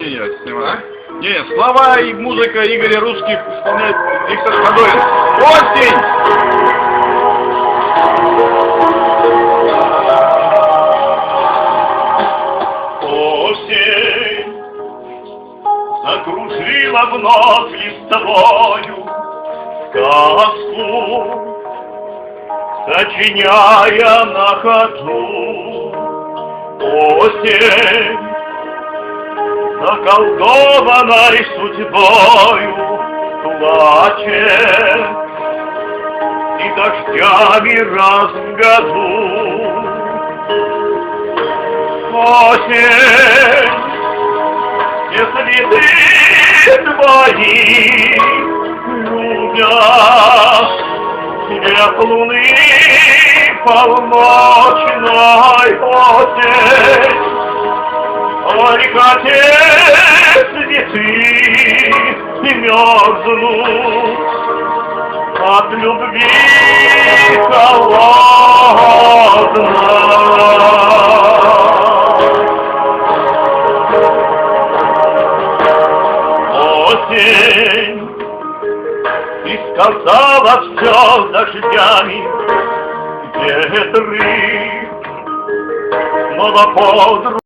Не, снимай. Не, слова и музыка Игоря Русских исполняет Виктор. Осень! Осень закружила вновь листовою сказку, сочиняя на ходу. Осень заколдованной судьбою плачет и дождями раз в году. Осень, если ты твои любя, свет луны полночной осень, Только те мерзнут от любви холодно. Осень и сказала все дождями, ветры снова под